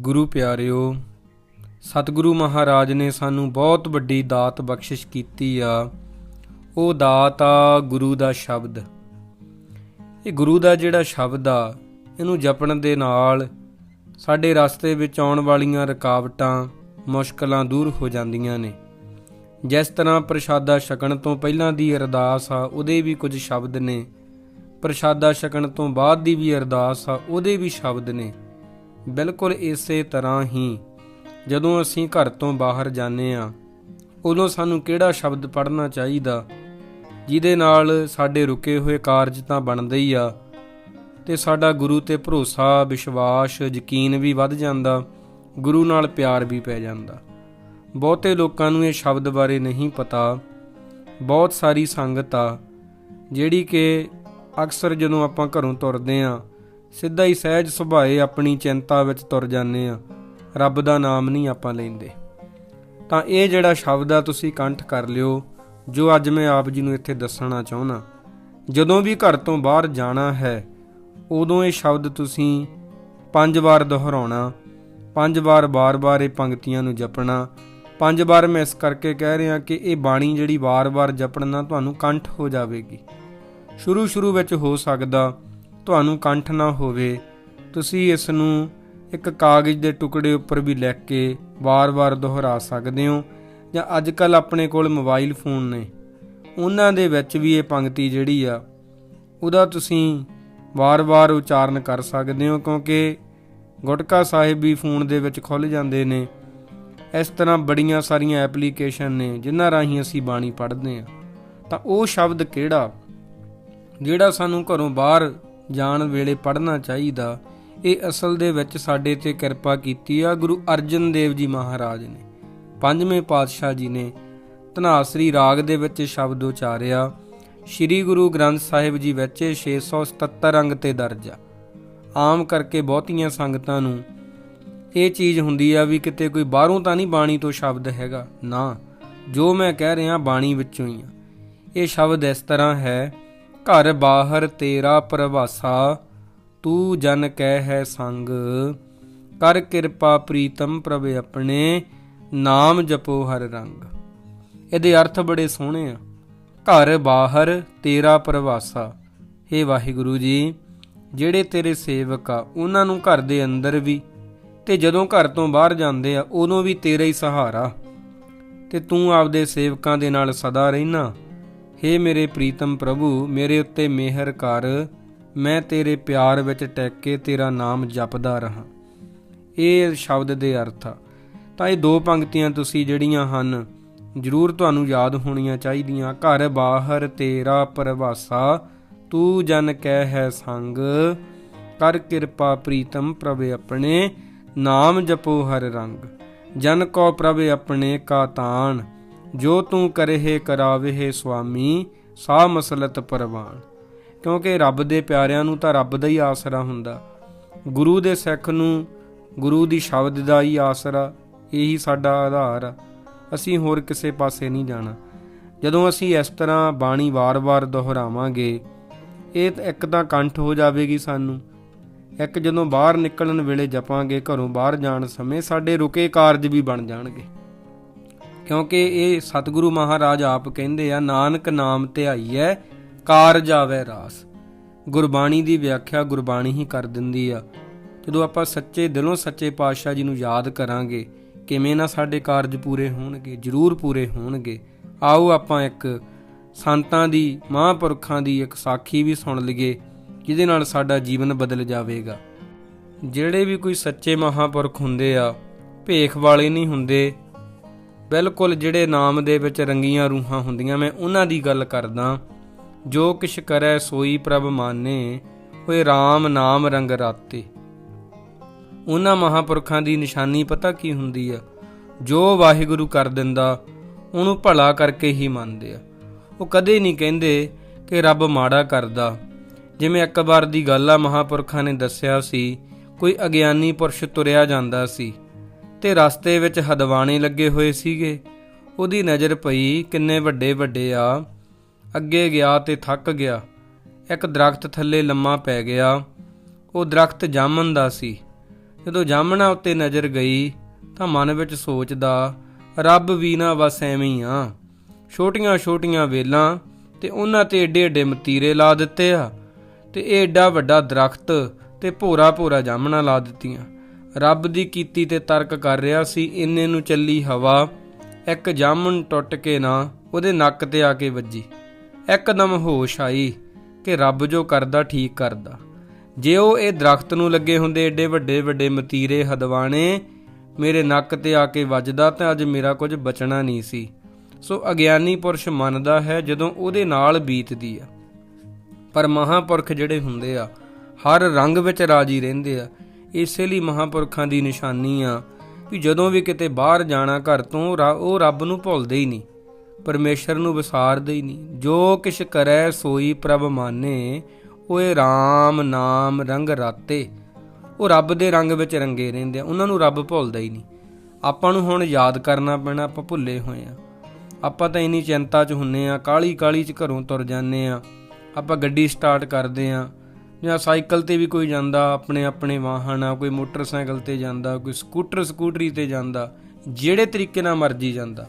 ਗੁਰੂ ਪਿਆਰਿਓ, ਸਤਿਗੁਰੂ ਮਹਾਰਾਜ ਨੇ ਸਾਨੂੰ ਬਹੁਤ ਵੱਡੀ ਦਾਤ ਬਖਸ਼ਿਸ਼ ਕੀਤੀ ਆ। ਉਹ ਦਾਤ ਆ ਗੁਰੂ ਦਾ ਸ਼ਬਦ। ਇਹ ਗੁਰੂ ਦਾ ਜਿਹੜਾ ਸ਼ਬਦ ਆ, ਇਹਨੂੰ ਜਪਣ ਦੇ ਨਾਲ ਸਾਡੇ ਰਸਤੇ ਵਿੱਚ ਆਉਣ ਵਾਲੀਆਂ ਰੁਕਾਵਟਾਂ, ਮੁਸ਼ਕਲਾਂ ਦੂਰ ਹੋ ਜਾਂਦੀਆਂ ਨੇ। ਜਿਸ ਤਰ੍ਹਾਂ ਪ੍ਰਸ਼ਾਦਾ ਛਕਣ ਤੋਂ ਪਹਿਲਾਂ ਦੀ ਅਰਦਾਸ ਆ, ਉਹਦੇ ਵੀ ਕੁਝ ਸ਼ਬਦ ਨੇ। ਪ੍ਰਸ਼ਾਦਾ ਛਕਣ ਤੋਂ ਬਾਅਦ ਦੀ ਵੀ ਅਰਦਾਸ ਆ, ਉਹਦੇ ਵੀ ਸ਼ਬਦ ਨੇ। ਬਿਲਕੁਲ ਇਸੇ ਤਰ੍ਹਾਂ ਹੀ ਜਦੋਂ ਅਸੀਂ ਘਰ ਤੋਂ ਬਾਹਰ ਜਾਂਦੇ ਆ ਉਦੋਂ ਸਾਨੂੰ ਕਿਹੜਾ ਸ਼ਬਦ ਪੜ੍ਹਨਾ ਚਾਹੀਦਾ, ਜਿਹਦੇ ਨਾਲ ਸਾਡੇ ਰੁਕੇ ਹੋਏ ਕਾਰਜ ਤਾਂ ਬਣਦੇ ਹੀ ਆ, ਤੇ ਸਾਡਾ ਗੁਰੂ ਤੇ ਭਰੋਸਾ, ਵਿਸ਼ਵਾਸ, ਯਕੀਨ ਵੀ ਵੱਧ ਜਾਂਦਾ, ਗੁਰੂ ਨਾਲ ਪਿਆਰ ਵੀ ਪੈ ਜਾਂਦਾ। ਬਹੁਤੇ ਲੋਕਾਂ ਨੂੰ ਇਹ ਸ਼ਬਦ ਬਾਰੇ ਨਹੀਂ ਪਤਾ। ਬਹੁਤ ਸਾਰੀ ਸੰਗਤ ਆ, ਜਿਹੜੀ ਕਿ ਅਕਸਰ ਜਦੋਂ ਆਪਾਂ ਘਰੋਂ ਤੁਰਦੇ ਆ ਸਿੱਧਾ ਹੀ ਸਹਿਜ ਸੁਭਾਏ ਆਪਣੀ ਚਿੰਤਾ ਵਿੱਚ ਤੁਰ ਜਾਂਦੇ ਆ ਰੱਬ ਦਾ ਨਾਮ ਨਹੀਂ ਆਪਾਂ ਲੈਂਦੇ। ਤਾਂ ਇਹ ਜਿਹੜਾ ਸ਼ਬਦ ਆ, ਤੁਸੀਂ ਕੰਠ ਕਰ ਲਿਓ, ਜੋ ਅੱਜ ਮੈਂ ਆਪ ਜੀ ਨੂੰ ਇੱਥੇ ਦੱਸਣਾ ਚਾਹੁੰਦਾ। ਜਦੋਂ ਵੀ ਘਰ ਤੋਂ ਬਾਹਰ ਜਾਣਾ ਹੈ, ਉਦੋਂ ਇਹ ਸ਼ਬਦ ਤੁਸੀਂ ਪੰਜ ਵਾਰ ਦੁਹਰਾਉਣਾ, ਪੰਜ ਵਾਰ ਬਾਰ-ਬਾਰ ਇਹ ਪੰਕਤੀਆਂ ਨੂੰ ਜਪਣਾ, ਪੰਜ ਵਾਰ ਮੈਂ ਇਸ ਕਰਕੇ ਕਹਿ ਰਿਹਾ ਕਿ ਇਹ ਬਾਣੀ ਜਿਹੜੀ ਵਾਰ-ਵਾਰ ਜਪਣ ਨਾਲ ਤੁਹਾਨੂੰ ਕੰਠ ਹੋ ਜਾਵੇਗੀ। ਸ਼ੁਰੂ ਸ਼ੁਰੂ ਵਿੱਚ ਹੋ ਸਕਦਾ ਤੁਹਾਨੂੰ ਕੰਠ ਨਾ ਹੋਵੇ, ਤੁਸੀਂ ਇਸ ਨੂੰ ਇੱਕ ਕਾਗਜ਼ ਦੇ ਟੁਕੜੇ ਉੱਪਰ ਵੀ ਲਿਖ ਕੇ ਵਾਰ-ਵਾਰ ਦੁਹਰਾ ਸਕਦੇ ਹੋ ਜਾਂ ਅੱਜ-ਕੱਲ ਆਪਣੇ ਕੋਲ ਮੋਬਾਈਲ ਫੋਨ ਨੇ। ਉਹਨਾਂ ਦੇ ਵਿੱਚ ਵੀ ਇਹ ਪੰਕਤੀ ਜਿਹੜੀ ਆ, ਉਹਦਾ ਤੁਸੀਂ ਵਾਰ-ਵਾਰ ਉਚਾਰਨ ਕਰ ਸਕਦੇ ਹੋ ਕਿਉਂਕਿ ਗੁਟਕਾ ਸਾਹਿਬ ਵੀ ਫੋਨ ਦੇ ਵਿੱਚ ਖੁੱਲ ਜਾਂਦੇ ਨੇ। ਇਸ ਤਰ੍ਹਾਂ ਬੜੀਆਂ ਸਾਰੀਆਂ ਐਪਲੀਕੇਸ਼ਨ ਨੇ ਜਿਨ੍ਹਾਂ ਰਾਹੀਂ ਅਸੀਂ ਬਾਣੀ ਪੜ੍ਹਦੇ ਆ ਤਾਂ ਉਹ ਸ਼ਬਦ ਕਿਹੜਾ? ਜਿਹੜਾ ਸਾਨੂੰ ਘਰੋਂ ਬਾਹਰ ਜਾਣ ਵੇਲੇ ਪੜ੍ਹਨਾ ਚਾਹੀਦਾ। ਇਹ ਅਸਲ ਦੇ ਵਿੱਚ ਸਾਡੇ ਤੇ ਕਿਰਪਾ ਕੀਤੀ ਆ ਗੁਰੂ ਅਰਜਨ ਦੇਵ ਜੀ ਮਹਾਰਾਜ ਨੇ। ਪੰਜਵੇਂ ਪਾਤਸ਼ਾਹ ਜੀ ਨੇ ਧਨਾਸਰੀ ਰਾਗ ਦੇ ਵਿੱਚ ਸ਼ਬਦ ਉਚਾਰਿਆ, ਸ੍ਰੀ ਗੁਰੂ ਗ੍ਰੰਥ ਸਾਹਿਬ ਜੀ ਵਿੱਚ 677 ਅੰਗ ਤੇ ਦਰਜ ਆ। ਆਮ ਕਰਕੇ ਬਹੁਤੀਆਂ ਸੰਗਤਾਂ ਨੂੰ ਇਹ ਚੀਜ਼ ਹੁੰਦੀ ਆ ਵੀ ਕਿਤੇ ਕੋਈ ਬਾਹਰੋਂ ਤਾਂ ਨਹੀਂ ਬਾਣੀ ਤੋਂ ਸ਼ਬਦ ਹੈਗਾ। ਨਾ, ਜੋ ਮੈਂ ਕਹਿ ਰਿਹਾ ਬਾਣੀ ਵਿੱਚੋਂ ਹੀ ਆ। ਇਹ ਸ਼ਬਦ ਇਸ ਤਰ੍ਹਾਂ ਹੈ ਘਰ ਬਾਹਰ ਤੇਰਾ ਪ੍ਰਵਾਸਾ, ਤੂੰ ਜਨ ਕਹਿ ਹੈ ਸੰਗ। ਕਰ ਕਿਰਪਾ ਪ੍ਰੀਤਮ ਪ੍ਰਭ ਆਪਣੇ, ਨਾਮ ਜਪੋ ਹਰ ਰੰਗ। ਇਹਦੇ ਅਰਥ ਬੜੇ ਸੋਹਣੇ ਆ। ਘਰ ਬਾਹਰ ਤੇਰਾ ਪ੍ਰਵਾਸਾ। ਏ ਵਾਹਿਗੁਰੂ ਜੀ, ਜਿਹੜੇ ਤੇਰੇ ਸੇਵਕ ਆ, ਉਹਨਾਂ ਨੂੰ ਘਰ ਦੇ ਅੰਦਰ ਵੀ ਤੇ ਜਦੋਂ ਘਰ ਤੋਂ ਬਾਹਰ ਜਾਂਦੇ ਆ, ਉਦੋਂ ਵੀ ਤੇਰਾ ਹੀ ਸਹਾਰਾ। ਤੇ ਤੂੰ ਆਪਦੇ ਸੇਵਕਾਂ ਦੇ ਨਾਲ ਸਦਾ ਰਹਿਣਾ। ਹੇ ਮੇਰੇ ਪ੍ਰੀਤਮ ਪ੍ਰਭੂ, ਮੇਰੇ ਉੱਤੇ ਮਿਹਰ ਕਰ। ਮੈਂ ਤੇਰੇ ਪਿਆਰ ਵਿੱਚ ਟਿਕ ਕੇ ਤੇਰਾ ਨਾਮ ਜਪਦਾ ਰਹਾ। ਇਹ ਸ਼ਬਦ ਦੇ ਅਰਥ ਆ। ਤਾਂ ਇਹ ਦੋ ਪੰਕਤੀਆਂ ਤੁਸੀਂ ਜਿਹੜੀਆਂ ਹਨ, ਜ਼ਰੂਰ ਤੁਹਾਨੂੰ ਯਾਦ ਹੋਣੀਆਂ ਚਾਹੀਦੀਆਂ। ਘਰ ਬਾਹਰ ਤੇਰਾ ਪਰਵਾਸਾ, ਤੂੰ ਜਨ ਕਹਿ ਹੈ ਸੰਗ। ਕਰ ਕਿਰਪਾ ਪ੍ਰੀਤਮ ਪ੍ਰਭ ਆਪਣੇ, ਨਾਮ ਜਪੋ ਹਰ ਰੰਗ। ਜਨ ਕੋ ਪ੍ਰਭ ਆਪਣੇ ਕਾ ਤਾਣ। ਜੋ ਤੂੰ ਕਰਹਿ ਕਰਾਵੇ ਸੁਆਮੀ, ਸਾ ਮਸਲਤ ਪਰਵਾਨ ਕਿਉਂਕਿ ਰੱਬ ਦੇ ਪਿਆਰਿਆਂ ਨੂੰ ਤਾਂ ਰੱਬ ਦਾ ਹੀ ਆਸਰਾ ਹੁੰਦਾ। ਗੁਰੂ ਦੇ ਸਿੱਖ ਨੂੰ ਗੁਰੂ ਦੀ ਸ਼ਬਦ ਦਾ ਹੀ ਆਸਰਾ, ਇਹੀ ਸਾਡਾ ਆਧਾਰ ਆ। ਅਸੀਂ ਹੋਰ ਕਿਸੇ ਪਾਸੇ ਨਹੀਂ ਜਾਣਾ। ਜਦੋਂ ਅਸੀਂ ਇਸ ਤਰ੍ਹਾਂ ਬਾਣੀ ਵਾਰ-ਵਾਰ ਦੁਹਰਾਵਾਂਗੇ, ਇਹ ਇੱਕ ਤਾਂ ਕੰਠ ਹੋ ਜਾਵੇਗੀ ਸਾਨੂੰ। ਇੱਕ ਜਦੋਂ ਬਾਹਰ ਨਿਕਲਣ ਵੇਲੇ ਜਪਾਂਗੇ, ਘਰੋਂ ਬਾਹਰ ਜਾਣ ਸਮੇਂ ਸਾਡੇ ਰੁਕੇ ਕਾਰਜ ਵੀ ਬਣ ਜਾਣਗੇ। ਕਿਉਂਕਿ ਇਹ ਸਤਿਗੁਰੂ ਮਹਾਰਾਜ ਆਪ ਕਹਿੰਦੇ ਆ, ਨਾਨਕ ਨਾਮ ਧਿਆਈ ਹੈ ਕਾਰ ਆਵੇ ਰਾਸ। ਗੁਰਬਾਣੀ ਦੀ ਵਿਆਖਿਆ ਗੁਰਬਾਣੀ ਹੀ ਕਰ ਦਿੰਦੀ ਆ। ਜਦੋਂ ਆਪਾਂ ਸੱਚੇ ਦਿਲੋਂ ਸੱਚੇ ਪਾਤਸ਼ਾਹ ਜੀ ਨੂੰ ਯਾਦ ਕਰਾਂਗੇ, ਕਿਵੇਂ ਨਾ ਸਾਡੇ ਕਾਰਜ ਪੂਰੇ ਹੋਣਗੇ, ਜ਼ਰੂਰ ਪੂਰੇ ਹੋਣਗੇ, ਆਓ ਆਪਾਂ ਇੱਕ ਸੰਤਾਂ ਦੀ, ਮਹਾਂਪੁਰਖਾਂ ਦੀ ਇੱਕ ਸਾਖੀ ਵੀ ਸੁਣ ਲਈਏ, ਜਿਹਦੇ ਨਾਲ ਸਾਡਾ ਜੀਵਨ ਬਦਲ ਜਾਵੇਗਾ। ਜਿਹੜੇ ਵੀ ਕੋਈ ਸੱਚੇ ਮਹਾਂਪੁਰਖ ਹੁੰਦੇ ਆ, ਭੇਖ ਵਾਲੇ ਨਹੀਂ ਹੁੰਦੇ ਬਿਲਕੁਲ ਜਿਹੜੇ ਨਾਮ ਦੇ ਵਿੱਚ ਰੰਗੀਆਂ ਰੂਹਾਂ ਹੁੰਦੀਆਂ, ਮੈਂ ਉਹਨਾਂ ਦੀ ਗੱਲ ਕਰਦਾ, ਜੋ ਕਿਛ ਕਰੈ ਸੋਈ ਪ੍ਰਭ ਮਾਨੇ, ਹੋਏ RAM ਨਾਮ ਰੰਗ ਰਾਤੇ। ਉਹਨਾਂ ਮਹਾਪੁਰਖਾਂ ਦੀ ਨਿਸ਼ਾਨੀ ਪਤਾ ਕੀ ਹੁੰਦੀ ਆ? ਜੋ ਵਾਹਿਗੁਰੂ ਕਰ ਦਿੰਦਾ, ਉਹਨੂੰ ਭਲਾ ਕਰਕੇ ਹੀ ਮੰਨਦੇ ਆ। ਉਹ ਕਦੇ ਨਹੀਂ ਕਹਿੰਦੇ ਕਿ ਰੱਬ ਮਾੜਾ ਕਰਦਾ। ਜਿਵੇਂ ਇੱਕ ਵਾਰ ਦੀ ਗੱਲ ਆ, ਮਹਾਪੁਰਖਾਂ ਨੇ ਦੱਸਿਆ ਸੀ, ਕੋਈ ਅਗਿਆਨੀ ਪੁਰਸ਼ ਤੁਰਿਆ ਜਾਂਦਾ ਸੀ। ਤੇ ਰਸਤੇ ਵਿੱਚ ਹਦਵਾਣੇ ਲੱਗੇ ਹੋਏ ਸੀਗੇ। ਉਹਦੀ ਨਜ਼ਰ ਪਈ ਕਿੰਨੇ ਵੱਡੇ ਵੱਡੇ ਆ। ਅੱਗੇ ਗਿਆ ਤੇ ਥੱਕ ਗਿਆ। ਇੱਕ ਦਰਖਤ ਥੱਲੇ ਲੰਮਾ ਪੈ ਗਿਆ। ਉਹ ਦਰਖਤ ਜਾਮਨ ਦਾ ਸੀ। ਜਦੋਂ ਜਾਮਣਾ ਉੱਤੇ ਨਜ਼ਰ ਗਈ ਤਾਂ ਮਨ ਵਿੱਚ ਸੋਚਦਾ, ਰੱਬ ਵੀ ਨਾ ਵਸ ਐਵੇਂ ਆ। ਛੋਟੀਆਂ ਛੋਟੀਆਂ ਵੇਲਾਂ ਤੇ ਉਹਨਾਂ ਤੇ ਏਡੇ ਏਡੇ ਮਤੀਰੇ ਲਾ ਦਿੱਤੇ ਆ ਤੇ ਇਹ ਏਡਾ ਵੱਡਾ ਦਰਖਤ ਤੇ ਭੋਰਾ ਭੋਰਾ ਜਾਮਣਾ ਲਾ ਦਿੱਤੀਆਂ। ਰੱਬ ਦੀ ਕੀਤੀ ਤੇ ਤਰਕ ਕਰ ਰਿਹਾ ਸੀ, ਇੰਨੇ ਨੂੰ ਚੱਲੀ ਹਵਾ। ਇੱਕ ਜਾਮਣ ਟੁੱਟ ਕੇ ਨਾ ਉਹਦੇ ਨੱਕ ਤੇ ਆ ਕੇ ਵੱਜੀ। ਇੱਕਦਮ ਹੋਸ਼ ਆਈ ਕਿ ਰੱਬ ਜੋ ਕਰਦਾ, ਠੀਕ ਕਰਦਾ। ਜੇ ਉਹ ਇਹ ਦਰਖਤ ਨੂੰ ਲੱਗੇ ਹੁੰਦੇ ਏਡੇ ਵੱਡੇ ਵੱਡੇ ਮਤੀਰੇ ਹਦਵਾਣੇ, ਮੇਰੇ ਨੱਕ ਤੇ ਆ ਕੇ ਵੱਜਦਾ ਤਾਂ ਅੱਜ ਮੇਰਾ ਕੁਝ ਬਚਣਾ ਨਹੀਂ ਸੀ। ਸੋ ਅਗਿਆਨੀ ਪੁਰਸ਼ ਮੰਨਦਾ ਹੈ, ਜਦੋਂ ਉਹਦੇ ਨਾਲ ਬੀਤਦੀ ਆ। ਪਰ ਮਹਾਪੁਰਖ ਜਿਹੜੇ ਹੁੰਦੇ ਆ, ਹਰ ਰੰਗ ਵਿੱਚ ਰਾਜੀ ਰਹਿੰਦੇ ਆ। ਇਸੇ ਲਈ ਮਹਾਪੁਰਖਾਂ ਦੀ ਨਿਸ਼ਾਨੀ ਆ ਵੀ ਜਦੋਂ ਵੀ ਕਿਤੇ ਬਾਹਰ ਜਾਣਾ ਘਰ ਤੋਂ ਉਹ ਰੱਬ ਨੂੰ ਭੁੱਲਦੇ ਹੀ ਨਹੀਂ, ਪਰਮੇਸ਼ਰ ਨੂੰ ਵਿਸਾਰਦੇ ਹੀ ਨਹੀਂ। ਜੋ ਕਿਛ ਕਰੈ ਸੋਈ ਪ੍ਰਭ ਮਾਨੇ, ਓਏ RAM ਨਾਮ ਰੰਗ ਰਾਤੇ। ਉਹ ਰੱਬ ਦੇ ਰੰਗ ਵਿੱਚ ਰੰਗੇ ਰਹਿੰਦੇ ਆ, ਉਹਨਾਂ ਨੂੰ ਰੱਬ ਭੁੱਲਦਾ ਹੀ ਨਹੀਂ। ਆਪਾਂ ਨੂੰ ਹੁਣ ਯਾਦ ਕਰਨਾ ਪੈਣਾ, ਆਪਾਂ ਭੁੱਲੇ ਹੋਏ ਆ। ਆਪਾਂ ਤਾਂ ਇੰਨੀ ਚਿੰਤਾ 'ਚ ਹੁੰਨੇ ਆ ਕਾਲੀ ਕਾਲੀ 'ਚ ਘਰੋਂ ਤੁਰ ਜਾਂਦੇ ਆ। ਆਪਾਂ ਗੱਡੀ ਸਟਾਰਟ ਕਰਦੇ ਆ ਜਾਂ ਸਾਈਕਲ ਤੇ ਵੀ ਕੋਈ ਜਾਂਦਾ, ਆਪਣੇ ਆਪਣੇ ਵਾਹਨ ਆ, ਕੋਈ ਮੋਟਰਸਾਈਕਲ ਤੇ ਜਾਂਦਾ, ਕੋਈ ਸਕੂਟਰ ਸਕੂਟਰੀ ਤੇ ਜਾਂਦਾ, ਜਿਹੜੇ ਤਰੀਕੇ ਨਾਲ ਮਰਜ਼ੀ ਜਾਂਦਾ।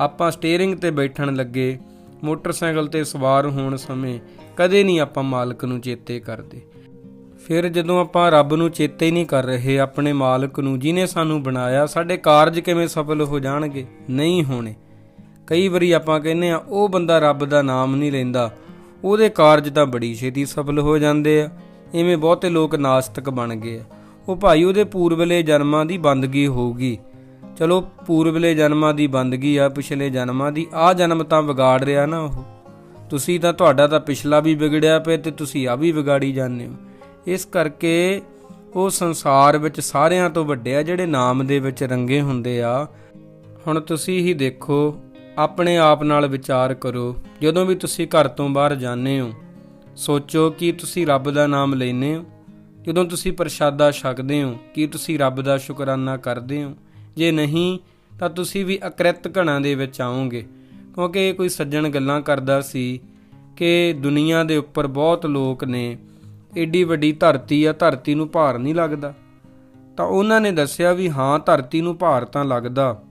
ਆਪਾਂ ਸਟੀਅਰਿੰਗ ਤੇ ਬੈਠਣ ਲੱਗੇ, ਮੋਟਰਸਾਈਕਲ ਤੇ ਸਵਾਰ ਹੋਣ ਸਮੇਂ ਕਦੇ ਨਹੀਂ ਆਪਾਂ ਮਾਲਕ ਨੂੰ ਚੇਤੇ ਕਰਦੇ। ਫਿਰ ਜਦੋਂ ਆਪਾਂ ਰੱਬ ਨੂੰ ਚੇਤੇ ਹੀ ਨਹੀਂ ਕਰ ਰਹੇ, ਆਪਣੇ ਮਾਲਕ ਨੂੰ ਜਿਨੇ ਸਾਨੂੰ ਬਣਾਇਆ, ਸਾਡੇ ਕਾਰਜ ਕਿਵੇਂ ਸਫਲ ਹੋ ਜਾਣਗੇ? ਨਹੀਂ ਹੋਣੇ। ਕਈ ਵਾਰੀ ਆਪਾਂ ਕਹਿੰਦੇ ਆ ਉਹ ਬੰਦਾ ਰੱਬ ਦਾ ਨਾਮ ਨਹੀਂ ਲੈਂਦਾ ਉਹਦੇ ਕਾਰਜ ਤਾਂ ਬੜੀ ਛੇਤੀ ਸਫਲ ਹੋ ਜਾਂਦੇ ਆ। ਐਵੇਂ ਬਹੁਤੇ ਲੋਕ ਨਾਸਤਕ ਬਣ ਗਏ ਆ। ਉਹ ਭਾਈ ਉਹਦੇ ਪੂਰਵਲੇ ਜਨਮਾਂ ਦੀ ਬੰਦਗੀ ਹੋਊਗੀ। ਚਲੋ ਪੂਰਬਲੇ ਜਨਮਾਂ ਦੀ ਬੰਦਗੀ ਆ, ਪਿਛਲੇ ਜਨਮਾਂ ਦੀ। ਆ ਜਨਮ ਤਾਂ ਵਿਗਾੜ ਰਿਹਾ ਨਾ ਉਹ। ਤੁਸੀਂ ਤਾਂ ਤੁਹਾਡਾ ਤਾਂ ਪਿਛਲਾ ਵੀ ਵਿਗੜਿਆ ਪਿਆ ਤੇ ਤੁਸੀਂ ਆ ਵੀ ਵਿਗਾੜੀ ਜਾਂਦੇ ਹੋ। ਇਸ ਕਰਕੇ ਉਹ ਸੰਸਾਰ ਵਿੱਚ ਸਾਰਿਆਂ ਤੋਂ ਵੱਡੇ ਆ, ਜਿਹੜੇ ਨਾਮ ਦੇ ਵਿੱਚ ਰੰਗੇ ਹੁੰਦੇ ਆ। ਹੁਣ ਤੁਸੀਂ ਹੀ ਦੇਖੋ ਆਪਣੇ ਆਪ ਨਾਲ ਵਿਚਾਰ ਕਰੋ। ਜਦੋਂ ਵੀ ਤੁਸੀਂ ਘਰ ਤੋਂ ਬਾਹਰ ਜਾਂਦੇ ਹੋ, ਸੋਚੋ ਕਿ ਤੁਸੀਂ ਰੱਬ ਦਾ ਨਾਮ ਲੈਨੇ ਹੋ। ਜਦੋਂ ਤੁਸੀਂ ਪ੍ਰਸ਼ਾਦਾ ਛਕਦੇ ਹੋ, ਕੀ ਤੁਸੀਂ ਰੱਬ ਦਾ ਸ਼ੁਕਰਾਨਾ ਕਰਦੇ ਹੋ? ਜੇ ਨਹੀਂ, ਤਾਂ ਤੁਸੀਂ ਵੀ ਅਕ੍ਰਿਤ ਘਣਾ ਦੇ ਵਿੱਚ ਆਓਗੇ। ਕਿਉਂਕਿ ਕੋਈ ਸੱਜਣ ਗੱਲਾਂ ਕਰਦਾ ਸੀ ਕਿ ਦੁਨੀਆ ਦੇ ਉੱਪਰ ਬਹੁਤ ਲੋਕ ਨੇ, ਏਡੀ ਵੱਡੀ ਧਰਤੀ ਆ, ਧਰਤੀ ਨੂੰ ਭਾਰ ਨਹੀਂ ਲੱਗਦਾ। ਤਾਂ ਉਹਨਾਂ ਨੇ ਦੱਸਿਆ ਵੀ ਹਾਂ, ਧਰਤੀ ਨੂੰ ਭਾਰ ਤਾਂ ਲੱਗਦਾ।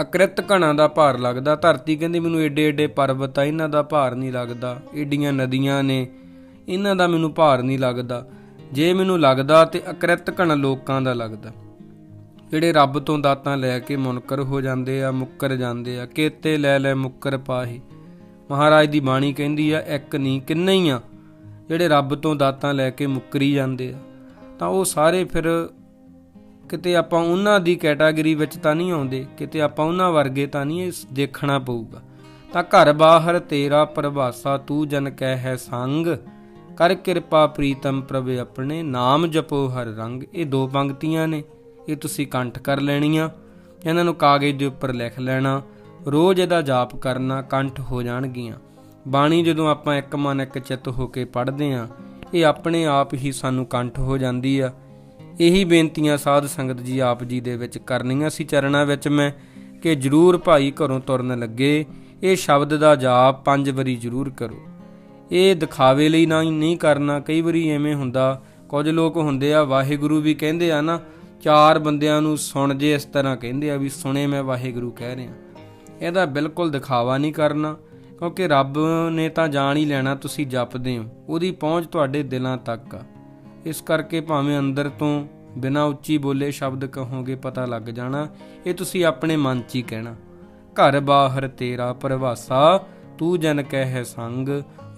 ਅਕ੍ਰਿਤ ਘਣਾ ਦਾ ਭਾਰ ਲੱਗਦਾ। ਧਰਤੀ ਕਹਿੰਦੀ ਮੈਨੂੰ ਏਡੇ ਏਡੇ ਪਰਬਤ ਆ, ਇਹਨਾਂ ਦਾ ਭਾਰ ਨਹੀਂ ਲੱਗਦਾ। ਏਡੀਆਂ ਨਦੀਆਂ ਨੇ, ਇਹਨਾਂ ਦਾ ਮੈਨੂੰ ਭਾਰ ਨਹੀਂ ਲੱਗਦਾ। ਜੇ ਮੈਨੂੰ ਲੱਗਦਾ ਤੇ ਅਕ੍ਰਿਤ ਘਣ ਲੋਕਾਂ ਦਾ ਲੱਗਦਾ। ਜਿਹੜੇ ਰੱਬ ਤੋਂ ਦਾਤਾਂ ਲੈ ਕੇ ਮੁਨਕਰ ਹੋ ਜਾਂਦੇ ਆ, ਮੁੱਕਰ ਜਾਂਦੇ ਆ, ਕੇਤੇ ਲੈ ਲੈ ਮੁੱਕਰ ਪਾਹੀ। ਮਹਾਰਾਜ ਦੀ ਬਾਣੀ ਕਹਿੰਦੀ ਆ, ਇੱਕ ਨਹੀਂ, ਕਿੰਨੇ ਹੀ ਆ। ਜਿਹੜੇ ਰੱਬ ਤੋਂ ਦਾਤਾਂ ਲੈ ਕੇ ਮੁੱਕਰੀ ਜਾਂਦੇ ਆ, ਤਾਂ ਉਹ ਸਾਰੇ ਫਿਰ ਕਿਤੇ ਆਪਾਂ ਉਹਨਾਂ ਦੀ ਕੈਟਾਗਰੀ ਵਿੱਚ ਤਾਂ ਨਹੀਂ ਆਉਂਦੇ, ਕਿਤੇ ਆਪਾਂ ਉਹਨਾਂ ਵਰਗੇ ਤਾਂ ਨਹੀਂ ਦੇਖਣਾ ਪਊਗਾ। ਤਾਂ ਘਰ ਬਾਹਰ ਤੇਰਾ ਪ੍ਰਭਾਸਾ, ਤੂੰ ਜਨ ਕਹਿ ਹੈ ਸੰਗ। ਕਰ ਕਿਰਪਾ ਪ੍ਰੀਤਮ ਪ੍ਰਭ ਆਪਣੇ ਨਾਮ ਜਪੋ ਹਰ ਰੰਗ। ਇਹ ਦੋ ਪੰਕਤੀਆਂ ਨੇ, ਇਹ ਤੁਸੀਂ ਕੰਠ ਕਰ ਲੈਣੀਆਂ। ਇਹਨਾਂ ਨੂੰ ਕਾਗਜ਼ ਦੇ ਉੱਪਰ ਲਿਖ ਲੈਣਾ। ਰੋਜ਼ ਇਹਦਾ ਜਾਪ ਕਰਨਾ, ਕੰਠ ਹੋ ਜਾਣਗੀਆਂ। ਬਾਣੀ ਜਦੋਂ ਆਪਾਂ ਇੱਕ ਮਨ ਇੱਕ ਚਿੱਤ ਹੋ ਕੇ ਪੜ੍ਹਦੇ ਆਂ ਇਹ ਆਪਣੇ ਆਪ ਹੀ ਸਾਨੂੰ ਕੰਠ ਹੋ ਜਾਂਦੀ ਆ। ਇਹੀ ਬੇਨਤੀਆਂ ਸਾਧ ਸੰਗਤ ਜੀ ਆਪ ਜੀ ਦੇ ਵਿੱਚ ਕਰਨੀਆਂ ਸੀ ਚਰਨਾਂ ਵਿੱਚ ਮੈਂ ਕਿ ਜਰੂਰ ਭਾਈ ਘਰੋਂ ਤੁਰਨ ਲੱਗੇ, ਇਹ ਸ਼ਬਦ ਦਾ ਜਾਪ ਪੰਜ ਵਾਰੀ ਜਰੂਰ ਕਰੋ। ਇਹ ਦਿਖਾਵੇ ਲਈ ਨਾ ਨਹੀਂ ਕਰਨਾ, ਕਈ ਵਾਰੀ ਐਵੇਂ ਹੁੰਦਾ, ਕੁਝ ਲੋਕ ਹੁੰਦੇ ਆ, ਵਾਹਿਗੁਰੂ ਵੀ ਕਹਿੰਦੇ ਆ ਨਾ, ਚਾਰ ਬੰਦਿਆਂ ਨੂੰ ਸੁਣ ਜੇ ਇਸ ਤਰ੍ਹਾਂ ਕਹਿੰਦੇ ਆ ਵੀ ਸੁਣੇ ਮੈਂ ਵਾਹਿਗੁਰੂ ਕਹਿ ਰਿਹਾ। ਇਹਦਾ ਬਿਲਕੁਲ ਦਿਖਾਵਾ ਨਹੀਂ ਕਰਨਾ, ਕਿਉਂਕਿ ਰੱਬ ਨੇ ਤਾਂ ਜਾਣ ਹੀ ਲੈਣਾ, ਤੁਸੀਂ ਜਪਦੇ ਹੋ, ਉਹਦੀ ਪਹੁੰਚ ਤੁਹਾਡੇ ਦਿਲਾਂ ਤੱਕ ਆ। ਇਸ ਕਰਕੇ ਭਾਵੇਂ ਅੰਦਰ ਤੋਂ ਬਿਨਾਂ ਉੱਚੀ ਬੋਲੇ ਸ਼ਬਦ ਕਹੋਗੇ ਪਤਾ ਲੱਗ ਜਾਣਾ, ਇਹ ਤੁਸੀਂ ਆਪਣੇ ਮਨ 'ਚ ਹੀ ਕਹਿਣਾ। ਘਰ ਬਾਹਰ ਤੇਰਾ ਪਰਵਾਸਾ, ਤੂੰ ਜਨ ਕਹਿ ਸੰਗ।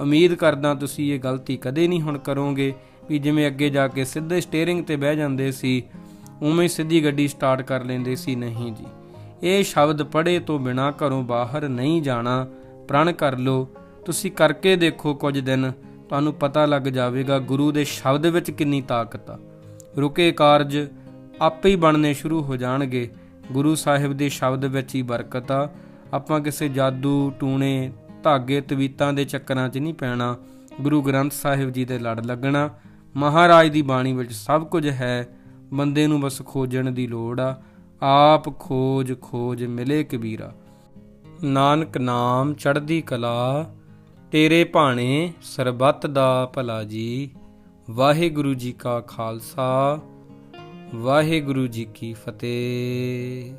ਉਮੀਦ ਕਰਦਾ ਤੁਸੀਂ ਇਹ ਗਲਤੀ ਕਦੇ ਨਹੀਂ ਹੁਣ ਕਰੋਗੇ, ਵੀ ਜਿਵੇਂ ਅੱਗੇ ਜਾ ਕੇ ਸਿੱਧੇ ਸਟੀਅਰਿੰਗ ਤੇ ਬਹਿ ਜਾਂਦੇ ਸੀ, ਉਵੇਂ ਸਿੱਧੀ ਗੱਡੀ ਸਟਾਰਟ ਕਰ ਲੈਂਦੇ ਸੀ, ਨਹੀਂ ਜੀ। ਇਹ ਸ਼ਬਦ ਪੜ੍ਹੇ ਤੋਂ ਬਿਨਾ ਘਰੋਂ ਬਾਹਰ ਨਹੀਂ ਜਾਣਾ, ਪ੍ਰਣ ਕਰ ਲਓ। ਤੁਸੀਂ ਕਰਕੇ ਦੇਖੋ ਕੁਝ ਦਿਨ ਤੁਹਾਨੂੰ ਪਤਾ ਲੱਗ ਜਾਵੇਗਾ ਗੁਰੂ ਦੇ ਸ਼ਬਦ ਵਿੱਚ ਕਿੰਨੀ ਤਾਕਤ ਆ। ਰੁਕੇ ਕਾਰਜ ਆਪੇ ਹੀ ਬਣਨੇ ਸ਼ੁਰੂ ਹੋ ਜਾਣਗੇ। ਗੁਰੂ ਸਾਹਿਬ ਦੇ ਸ਼ਬਦ ਵਿੱਚ ਹੀ ਬਰਕਤ ਆ। ਆਪਾਂ ਕਿਸੇ ਜਾਦੂ, ਟੂਣੇ, ਧਾਗੇ, ਤਵੀਤਾਂ ਦੇ ਚੱਕਰਾਂ 'ਚ ਨਹੀਂ ਪੈਣਾ। ਗੁਰੂ ਗ੍ਰੰਥ ਸਾਹਿਬ ਜੀ ਦੇ ਲੜ ਲੱਗਣਾ, ਮਹਾਰਾਜ ਦੀ ਬਾਣੀ ਵਿੱਚ ਸਭ ਕੁਝ ਹੈ। ਬੰਦੇ ਨੂੰ ਬਸ ਖੋਜਣ ਦੀ ਲੋੜ ਆ। ਆਪ ਖੋਜ ਖੋਜ ਮਿਲੇ ਕਬੀਰਾ। ਨਾਨਕ ਨਾਮ ਚੜ੍ਹਦੀ ਕਲਾ ਤੇਰੇ ਭਾਣੇ ਸਰਬੱਤ ਦਾ ਭਲਾ ਜੀ। ਵਾਹਿਗੁਰੂ ਜੀ ਕਾ ਖਾਲਸਾ ਵਾਹਿਗੁਰੂ ਜੀ ਕੀ ਫਤਿਹ।